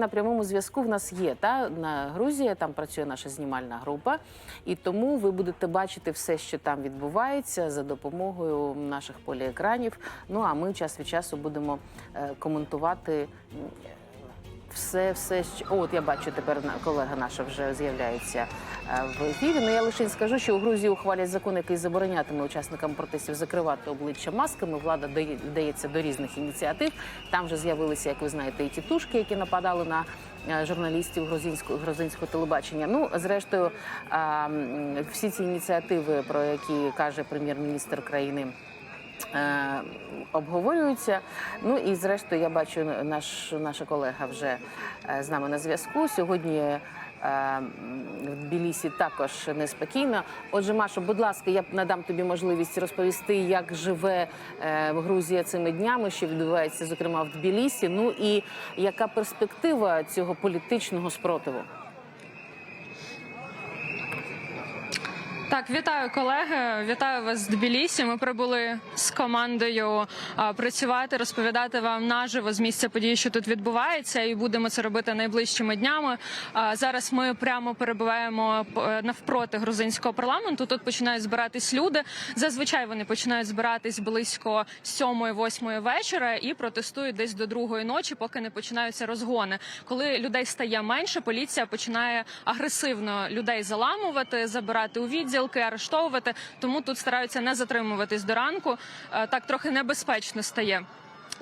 на прямому зв'язку в нас є та на Грузія. Там працює наша знімальна група, і тому ви будете бачити все, що там відбувається, за допомогою наших поліекранів. Ну а ми час від часу будемо е, коментувати. Все, все, О, от я бачу тепер колега наша вже з'являється е, в ефірі. Ну я лише скажу, що у Грузії ухвалять закон, який заборонятиме учасникам протестів закривати обличчя масками. Влада дає- вдається до різних ініціатив. Там вже з'явилися, як ви знаєте, і тітушки, які нападали на е, журналістів грузинського грузинського телебачення. Ну зрештою, всі ці ініціативи, про які каже прем'єр-міністр країни обговорюються. Ну і зрештою, я бачу, наш наша колега вже е, з нами на зв'язку. Сьогодні е, в Тбілісі також неспокійно. Отже, Машо, будь ласка, я надам тобі можливість розповісти, як живе е, Грузія цими днями, що відбувається, зокрема в Тбілісі. Ну і яка перспектива цього політичного спротиву? Так, вітаю колеги. Вітаю вас з Тбілісі. Ми прибули з командою працювати, розповідати вам наживо з місця події, що тут відбувається, і будемо це робити найближчими днями. Зараз ми прямо перебуваємо е, навпроти грузинського парламенту. Тут починають збиратись люди. Зазвичай вони починають збиратись близько 7-8 вечора і протестують десь до другої ночі, поки не починаються розгони. Коли людей стає менше, поліція починає агресивно людей заламувати, забирати у відділки, арештовувати. Тому тут стараються не затримуватись до ранку. Е, Так трохи небезпечно стає.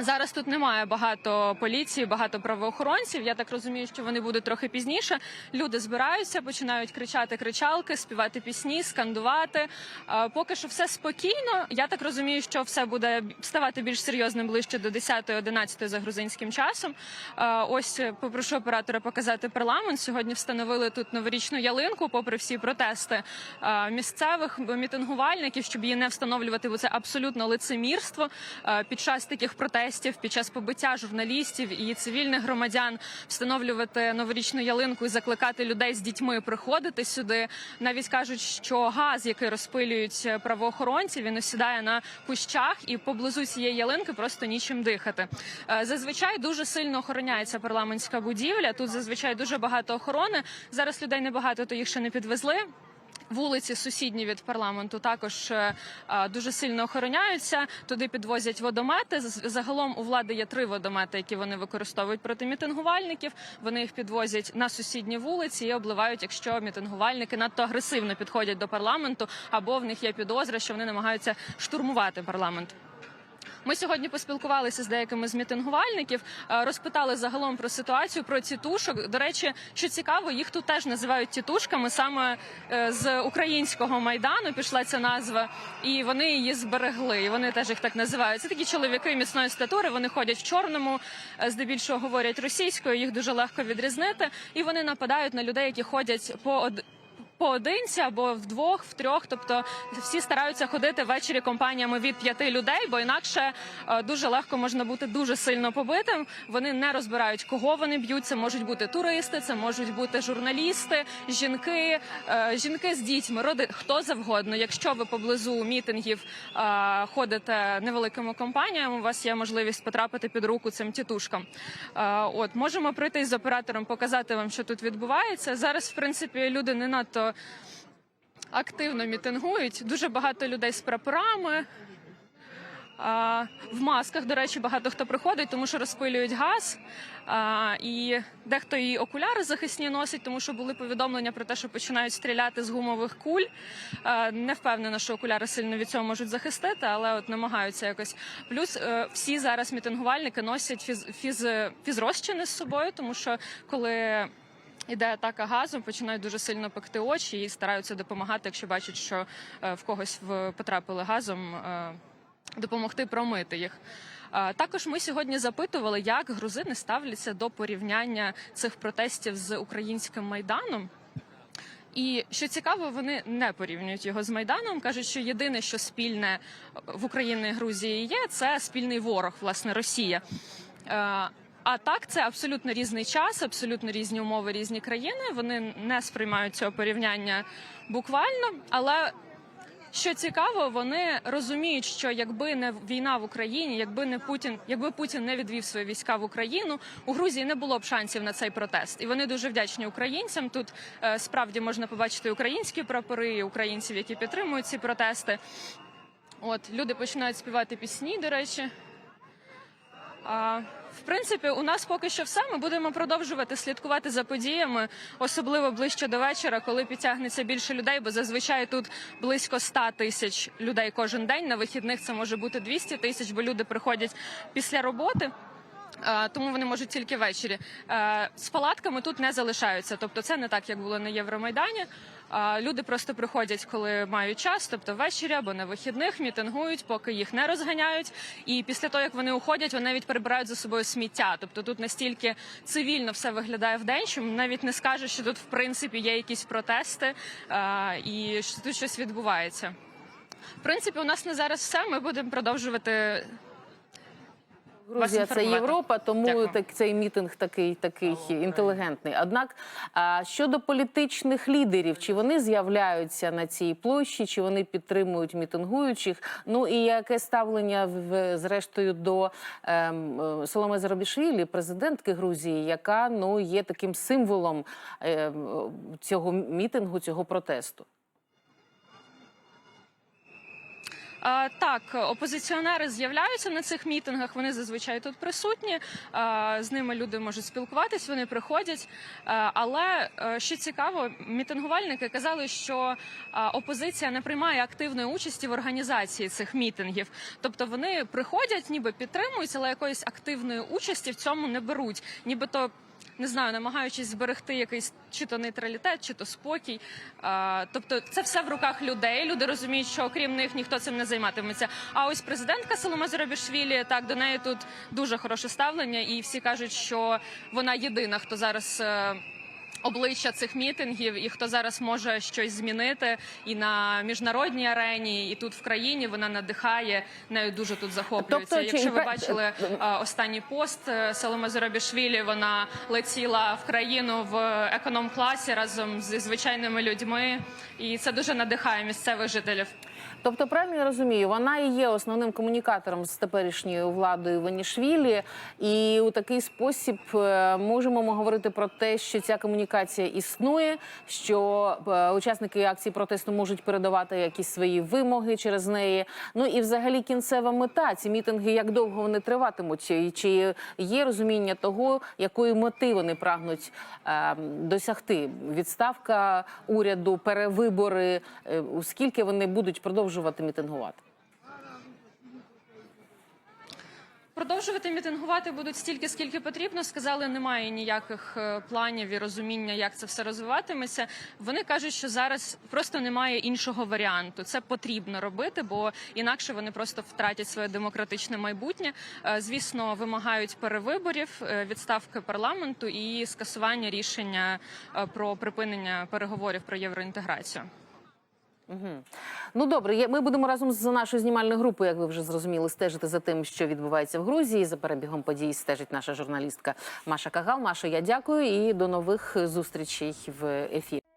Зараз тут немає багато поліції, багато правоохоронців. Я так розумію, що вони будуть трохи пізніше. Люди збираються, починають кричати кричалки, співати пісні, скандувати. Е, Поки що все спокійно. Я так розумію, що все буде ставати більш серйозним ближче до 10-11 за грузинським часом. Е, Ось попрошу оператора показати парламент. Сьогодні встановили тут новорічну ялинку, попри всі протести е, місцевих мітингувальників, щоб її не встановлювати, бо це абсолютно лицемірство під час таких протестів, під час побиття журналістів і цивільних громадян встановлювати новорічну ялинку і закликати людей з дітьми приходити сюди. Навіть кажуть, що газ, який розпилюють правоохоронці, він осідає на кущах, і поблизу цієї ялинки просто нічим дихати. Е, Зазвичай дуже сильно охороняється парламентська будівля. Тут зазвичай дуже багато охорони. Зараз людей небагато, то їх ще не підвезли. Вулиці сусідні від парламенту також е, е, дуже сильно охороняються. Туди підвозять водомети. Загалом у влади є три водомети, які вони використовують проти мітингувальників. Вони їх підвозять на сусідні вулиці і обливають, якщо мітингувальники надто агресивно підходять до парламенту, або в них є підозра, що вони намагаються штурмувати парламент. Ми сьогодні поспілкувалися з деякими з мітингувальників, е, розпитали загалом про ситуацію про тітушок. До речі, що цікаво, їх тут теж називають тітушками. Саме е, з українського майдану пішла ця назва, і вони її зберегли. І вони теж їх так називають. Це такі чоловіки міцної статури. Вони ходять в чорному, е, здебільшого говорять російською. Їх дуже легко відрізнити, і вони нападають на людей, які ходять по поодинці або вдвох, в трьох. Тобто всі стараються ходити ввечері компаніями від п'яти людей, бо інакше е, дуже легко можна бути дуже сильно побитим. Вони не розбирають, кого вони б'ють. Це можуть бути туристи, це можуть бути журналісти, жінки, е, жінки з дітьми, роди хто завгодно. Якщо ви поблизу мітингів е, ходите невеликими компаніями, у вас є можливість потрапити під руку цим тітушкам. От можемо прийти з оператором, показати вам, що тут відбувається. Зараз, в принципі, люди не надто активно мітингують. Дуже багато людей з прапорами. В масках, до речі, багато хто приходить, тому що розпилюють газ. І дехто і окуляри захисні носить, тому що були повідомлення про те, що починають стріляти з гумових куль. Не впевнена, що окуляри сильно від цього можуть захистити, але от намагаються якось. Плюс е, всі зараз мітингувальники носять фіз, фіз, фізрозчини з собою, тому що коли. Іде атака газом, починають дуже сильно пекти очі і стараються допомагати, якщо бачать, що е, в когось в потрапили газом, е, допомогти промити їх. Е, Також ми сьогодні запитували, як грузини ставляться до порівняння цих протестів з українським майданом. І що цікаво, вони не порівнюють його з майданом. кажуть, що єдине, що спільне в Україні і Грузії є, це спільний ворог, власне, Росія. А так, це абсолютно різний час, абсолютно різні умови, різні країни. Вони не сприймають цього порівняння буквально, але Що цікаво, вони розуміють, що якби не війна в Україні, якби не Путін, якби Путін не відвів свої війська в Україну, у Грузії не було б шансів на цей протест. І вони дуже вдячні українцям. Тут е, справді можна побачити українські прапори, українців, які підтримують ці протести. От люди починають співати пісні, до речі. А, в принципі, у нас поки що все. Ми будемо продовжувати слідкувати за подіями, особливо ближче до вечора, коли підтягнеться більше людей, бо зазвичай тут близько 100 тисяч людей кожен день. На вихідних це може бути 200 тисяч, бо люди приходять після роботи. Тому вони можуть тільки ввечері. Е, З палатками тут не залишаються. Тобто, це не так, як було на Євромайдані. Люди просто приходять, коли мають час, тобто ввечері або на вихідних, мітингують, поки їх не розганяють. І після того, як вони уходять, вони навіть прибирають за собою сміття. Тобто тут настільки цивільно все виглядає в день, що навіть не скаже, що тут в принципі є якісь протести і що тут щось відбувається. В принципі, у нас на зараз все. Ми будемо продовжувати Грузія це. Європа, тому Дякую. так цей мітинг такий такий інтелігентний. Однак а, щодо політичних лідерів, чи вони з'являються на цій площі, чи вони підтримують мітингуючих? Ну і яке ставлення в зрештою до ем, е, Соломе Зарабішвілі, президентки Грузії, яка ну є таким символом ем, цього мітингу, цього протесту? А, так, опозиціонери з'являються на цих мітингах. Вони зазвичай тут присутні. З ними люди можуть спілкуватись, вони приходять. Але е, що цікаво, мітингувальники казали, що опозиція не приймає активної участі в організації цих мітингів. Тобто вони приходять, ніби підтримують, але якоїсь активної участі в цьому не беруть. Нібито не знаю, намагаючись зберегти якийсь чи то нейтралітет, чи то спокій. А, тобто, це все в руках людей. Люди розуміють, що окрім них ніхто цим не займатиметься. А ось президентка Солома Зарабішвілі, так до неї тут дуже хороше ставлення, і всі кажуть, що вона єдина, хто зараз. Е, Обличчя цих мітингів і хто зараз може щось змінити і на міжнародній арені, і тут в країні вона надихає нею дуже тут захоплюється. Тобто, Якщо ви бачили а, останній пост е, Саломе Зоробішвілі, вона летіла в країну в економ-класі разом зі звичайними людьми, і це дуже надихає місцевих жителів. Тобто, правильно я розумію, вона і є основним комунікатором з теперішньою владою Ванішвілі, і у такий спосіб е, можемо ми говорити про те, що ця комунікація існує, що е, учасники акції протесту можуть передавати якісь свої вимоги через неї. Ну і взагалі кінцева мета ці мітинги, як довго вони триватимуть, і чи є розуміння того, якої мети вони прагнуть е, досягти? Відставка уряду, перевибори, е, скільки вони будуть продовжувати мітингувати? Продовжувати мітингувати будуть стільки, скільки потрібно. Сказали, немає ніяких е, планів і розуміння, як це все розвиватиметься. Вони кажуть, що зараз просто немає іншого варіанту. Це потрібно робити, бо інакше вони просто втратять своє демократичне майбутнє. Е, Звісно, вимагають перевиборів, е, відставки парламенту і скасування рішення про припинення переговорів про євроінтеграцію. Ну добре, ми будемо разом з нашою знімальною групою, як ви вже зрозуміли, стежити за тим, що відбувається в Грузії. За перебігом подій стежить наша журналістка Маша Кагал. Маша, я дякую і до нових зустрічей в ефірі.